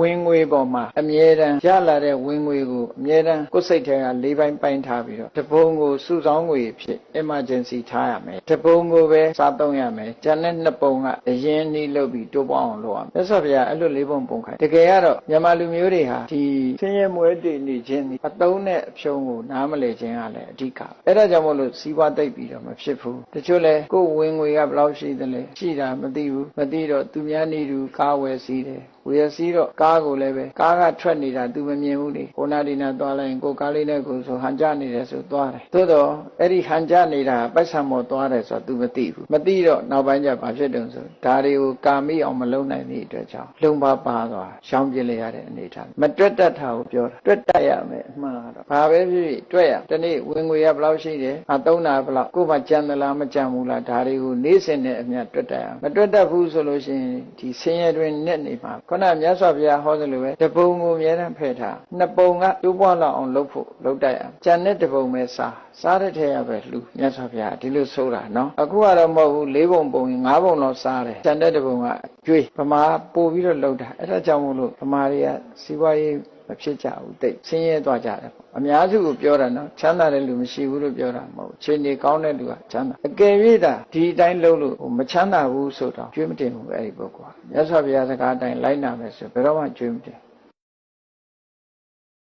ဝင်ငွေပေါ်မှာအမြဲတမ်းရလာတဲ့ဝင်ငွေကိုအမြဲတမ်းကိုယ်စိတ်ထဲကလေးပိုင်းပိုင်းထားပြီးတော့တပုံကိုစုဆောင်းငွေဖြစ် emergency ထားရမယ်တပုံကိုပဲစားသုံးရမယ်ကျန်တဲ့နှစ်ပုံကအရင်နှီးလုပ်ပြီးတိုးပေါင်းအောင်လုပ်ရမယ်မြတ်စွာဘုရားအဲ့လိုလေးပုံပုံခိုင်းတကယ်ကတော့မြန်မာလူမျိုးတွေဟာဒီဆင်းရဲမွဲတည်နေခြင်းဒီအတုံးနဲ့အဖြုံးကိုနားမလည်ခြင်းကလည်းအဓိကအဲ့ဒါကြောင့်မို့လို့စီးပွားသိပ်ပြီးတော့မဖြစ်ဘူးတချို့လဲကိုယ်ဝင်ငွေကဘယ်လောက်ရှိသလဲရှိတာမသိဘူးမသိတော့သူများနေသူကားဝယ်စီးတယ် ဝယ်စီးတော့ကားကိုလည်းပဲကားကထွက်နေတာ तू မမြင်ဘူးလေကိုနာဒီနာသွားလိုက်ရင်ကိုကားလေးနဲ့ကိုဆိုဟန်ကြနေတယ်ဆိုသွားတယ်သို့တော့အဲ့ဒီဟန်ကြနေတာပိုက်ဆံမော်သွားတယ်ဆိုတော့ तू မသိဘူးမသိတော့နောက်ပိုင်းကျဘာဖြစ်တုံဆိုဒါတွေကိုကာမိအောင်မလုံနိုင်သည့်အတွက်ကြောင့်လုံပါပါသွားရှောင်ပြစ်လိုက်ရတဲ့အနေအထားမတွက်တတ်တာကိုပြောတာတွက်တတ်ရမယ်အမှန်ကတော့ဘာပဲဖြစ်ဖြစ်တွက်ရဒီနေ့ဝင်ငွေကဘယ်လောက်ရှိတယ်အသုံးတာဘယ်လောက်ကိုယ်မှကြံသလားမကြံဘူးလားဒါတွေကိုနေ့စဉ်နဲ့အမျှတွက်တတ်ရမယ်မတွက်တတ်ဘူးဆိုလို့ရှိရင်ဒီဆင်းရဲတွင်နဲ့နေမှာခုနမြတ်စွာဘုရားဟောသလိုပဲတပုံကိုအများနဲ့ဖယ်ထားနှစ်ပုံကကျိုးပွားလောက်အောင်လုပ်ဖို့လုပ်တတ်ရမယ်ကြံတဲ့တပုံပဲစားစားတဲ့ထဲရပဲလှူမြတ်စွာဘုရားဒီလိုဆိုတာနော်အခုကတော့မဟုတ်ဘူး၄ပုံပုံရင်၅ပုံလောက်စားတယ်ကြံတဲ့တပုံက ကျွေးဗမာပို့ပြီးတော့လုပ်တာအဲ့ဒါကြောင့်မို့လို့ဗမာတွေကစီးပွားရေးမဖြစ်ကြဘူးတိတ်ဆင်းရဲသွားကြတယ်ပေါ့အများစုကိုပြောတာနော်ချမ်းသာတဲ့လူမရှိဘူးလို့ပြောတာမဟုတ်ဘူးခြေနေကောင်းတဲ့လူကချမ်းသာအကယ်၍သာဒီအတိုင်းလုပ်လို့ဟိုမချမ်းသာဘူးဆိုတော့ကျွေးမတင်ဘူးအဲ့ဒီပုဂ္ဂိုလ်ကမြတ်စွာဘုရားစကားအတိုင်းလိုက်နာမယ်ဆိုဘယ်တော့မှကျွေးမတင်